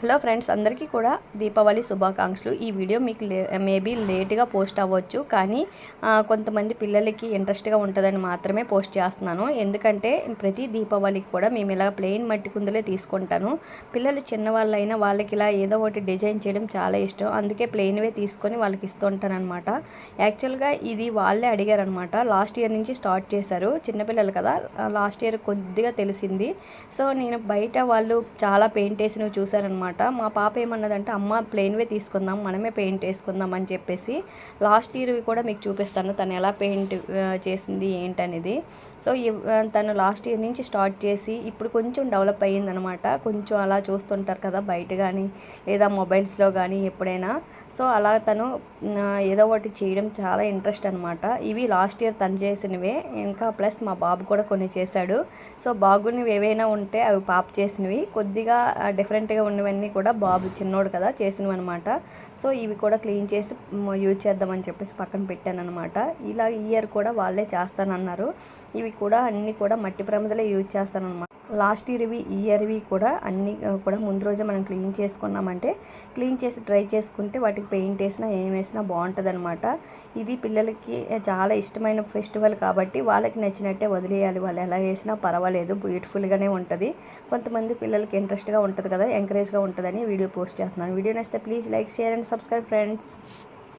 Hello friends అందరికీ కూడా దీపావళి శుభాకాంక్షలు. ఈ వీడియో మీకు లే మేబీ లేట్గా పోస్ట్ అవ్వచ్చు కానీ కొంతమంది పిల్లలకి ఇంట్రెస్ట్గా ఉంటుందని మాత్రమే పోస్ట్ చేస్తున్నాను. ఎందుకంటే ప్రతి దీపావళికి కూడా మేము ఇలా ప్లెయిన్ మట్టి కుందులే తీసుకుంటాను. పిల్లలు చిన్నవాళ్ళైనా వాళ్ళకి ఇలా ఏదో ఒకటి డిజైన్ చేయడం చాలా ఇష్టం. అందుకే ప్లెయిన్వే తీసుకొని వాళ్ళకి ఇస్తుంటాను అనమాట యాక్చువల్గా ఇది వాళ్ళే అడిగారనమాట లాస్ట్ ఇయర్ నుంచి స్టార్ట్ చేశారు. చిన్నపిల్లలు కదా లాస్ట్ ఇయర్ కొద్దిగా తెలిసింది. సో నేను బయట వాళ్ళు చాలా పెయింట్ వేసినవి చూశారనమాట అనమాట. మా పాప ఏమన్నదంటే అమ్మ ప్లెయిన్వే తీసుకుందాం మనమే పెయింట్ వేసుకుందాం అని చెప్పేసి లాస్ట్ ఇయర్వి కూడా మీకు చూపిస్తాను తను ఎలా పెయింట్ చేసింది ఏంటనేది. సో తను లాస్ట్ ఇయర్ నుంచి స్టార్ట్ చేసి ఇప్పుడు కొంచెం డెవలప్ అయ్యిందనమాట. కొంచెం అలా చూస్తుంటారు కదా బయట కానీ లేదా మొబైల్స్లో కానీ ఎప్పుడైనా. సో అలా తను ఏదో ఒకటి చేయడం చాలా ఇంట్రెస్ట్ అనమాట. ఇవి లాస్ట్ ఇయర్ తను చేసినవే. ఇంకా ప్లస్ మా బాబు కూడా కొన్ని చేశాడు. సో బాగున్నవి ఏవైనా ఉంటే అవి పాప చేసినవి. కొద్దిగా డిఫరెంట్గా ఉన్నవి ఇవన్నీ కూడా బాబు చిన్నోడు కదా చేసినవి అనమాట సో ఇవి కూడా క్లీన్ చేసి యూజ్ చేద్దామని చెప్పేసి పక్కన పెట్టాను ఇలా ఇయర్ కూడా వాళ్ళే చేస్తానన్నారు. ఇవి కూడా అన్నీ కూడా మట్టి ప్రమిదలే యూజ్ చేస్తానన్నమాట. లాస్ట్ ఇయర్వి ఈ ఇయర్వి కూడా అన్నీ కూడా ముందు రోజే మనం క్లీన్ చేసుకున్నామంటే క్లీన్ చేసి డ్రై చేసుకుంటే వాటికి పెయింట్ వేసినా ఏం వేసినా బాగుంటుంది అనమాట ఇది పిల్లలకి చాలా ఇష్టమైన ఫెస్టివల్ కాబట్టి వాళ్ళకి నచ్చినట్టే వదిలేయాలి. వాళ్ళు ఎలా వేసినా పర్వాలేదు బ్యూటిఫుల్గానే ఉంటుంది. కొంతమంది పిల్లలకి ఇంట్రెస్ట్గా ఉంటుంది కదా ఎంకరేజ్గా ఉంటుందని వీడియో పోస్ట్ చేస్తున్నాను. వీడియో నచ్చితే please like share and subscribe friends.